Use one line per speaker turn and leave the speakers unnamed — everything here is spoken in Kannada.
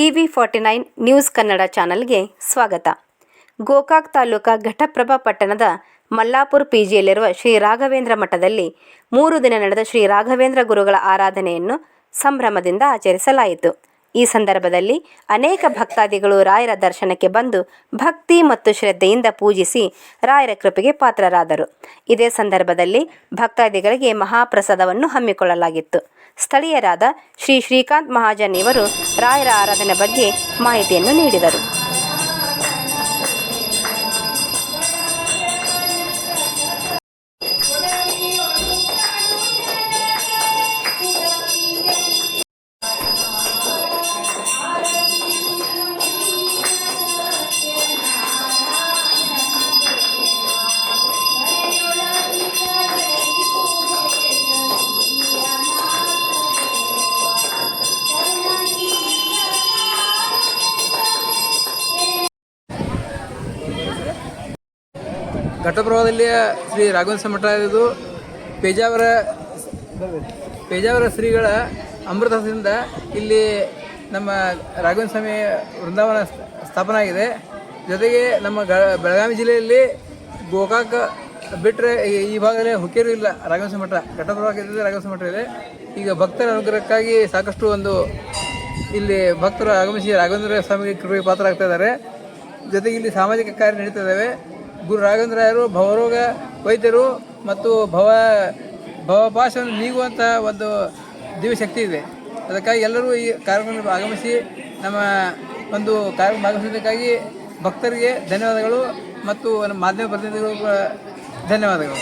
T V forty nine news Kannada ಚಾನಲ್ಗೆ ಸ್ವಾಗತ. ಗೋಕಾಕ್ ತಾಲೂಕಾ ಘಟಪ್ರಭಾ ಪಟ್ಟಣದ ಮಲ್ಲಾಪುರ ಪಿಜಿಯಲ್ಲಿರುವ ಶ್ರೀ ರಾಘವೇಂದ್ರ ಮಠದಲ್ಲಿ ಮೂರು ದಿನ ನಡೆದ ಶ್ರೀ ರಾಘವೇಂದ್ರ ಗುರುಗಳ ಆರಾಧನೆಯನ್ನು ಸಂಭ್ರಮದಿಂದ ಆಚರಿಸಲಾಯಿತು. ಈ ಸಂದರ್ಭದಲ್ಲಿ ಅನೇಕ ಭಕ್ತಾದಿಗಳು ರಾಯರ ದರ್ಶನಕ್ಕೆ ಬಂದು ಭಕ್ತಿ ಮತ್ತು ಶ್ರದ್ಧೆಯಿಂದ ಪೂಜಿಸಿ ರಾಯರ ಕೃಪೆಗೆ ಪಾತ್ರರಾದರು. ಇದೇ ಸಂದರ್ಭದಲ್ಲಿ ಭಕ್ತಾದಿಗಳಿಗೆ ಮಹಾಪ್ರಸಾದವನ್ನು ಹಮ್ಮಿಕೊಳ್ಳಲಾಗಿತ್ತು. ಸ್ಥಳೀಯರಾದ ಶ್ರೀ ಶ್ರೀಕಾಂತ್ ಮಹಾಜನ್ ಇವರು ರಾಯರ ಆರಾಧನೆ ಬಗ್ಗೆ ಮಾಹಿತಿಯನ್ನು ನೀಡಿದರು.
ಘಟಪ್ರಭಾದಲ್ಲಿ ಶ್ರೀ ರಾಘವೇಂದ್ರ ಮಠ ಇದು ಪೇಜಾವರ ಪೇಜಾವರ ಶ್ರೀಗಳ ಅಮೃತದಿಂದ ಇಲ್ಲಿ ನಮ್ಮ ರಾಘವೇಂದ್ರ ಸ್ವಾಮಿ ವೃಂದಾವನ ಸ್ಥ- ಸ್ಥಾಪನೆ ಆಗಿದೆ. ಜೊತೆಗೆ ನಮ್ಮ ಬೆಳಗಾವಿ ಜಿಲ್ಲೆಯಲ್ಲಿ ಗೋಕಾಕ ಬಿಟ್ಟರೆ ಈ ಭಾಗದಲ್ಲಿ ಹುಕ್ಕೇರು ಇಲ್ಲ ರಾಘವೇಂದ್ರ ಮಠ. ಘಟಪ್ರಭಾಗಿದ್ದರೆ ರಾಘವೇಂದ್ರ ಮಠ ಇದೆ. ಈಗ ಭಕ್ತರ ಅನುಗ್ರಹಕ್ಕಾಗಿ ಸಾಕಷ್ಟು ಒಂದು ಇಲ್ಲಿ ಭಕ್ತರು ಆಗಮಿಸಿ ರಾಘವೇಂದ್ರ ಸ್ವಾಮಿಗೆ ಕೃಪೆಗೆ ಪಾತ್ರ ಆಗ್ತಾ ಇದ್ದಾರೆ. ಜೊತೆಗೆ ಇಲ್ಲಿ ಸಾಮಾಜಿಕ ಕಾರ್ಯ ನಡೀತಾ ಇದ್ದಾವೆ. ಗುರು ರಾಘವೇಂದ್ರರು ಭವರೋಗ ವೈದ್ಯರು ಮತ್ತು ಭವ ಭವಭಾಷೆಯನ್ನು ನೀಗುವಂಥ ಒಂದು ದಿವ್ಯ ಶಕ್ತಿ ಇದೆ. ಅದಕ್ಕಾಗಿ ಎಲ್ಲರೂ ಈ ಕಾರ್ಯಕ್ರಮ ಆಗಮಿಸಿ, ನಮ್ಮ ಒಂದು ಕಾರ್ಯಕ್ರಮ ಆಗಮಿಸಿದ್ದಕ್ಕಾಗಿ ಭಕ್ತರಿಗೆ ಧನ್ಯವಾದಗಳು ಮತ್ತು ನಮ್ಮ ಮಾಧ್ಯಮ ಪ್ರತಿನಿಧಿಗಳು ಧನ್ಯವಾದಗಳು.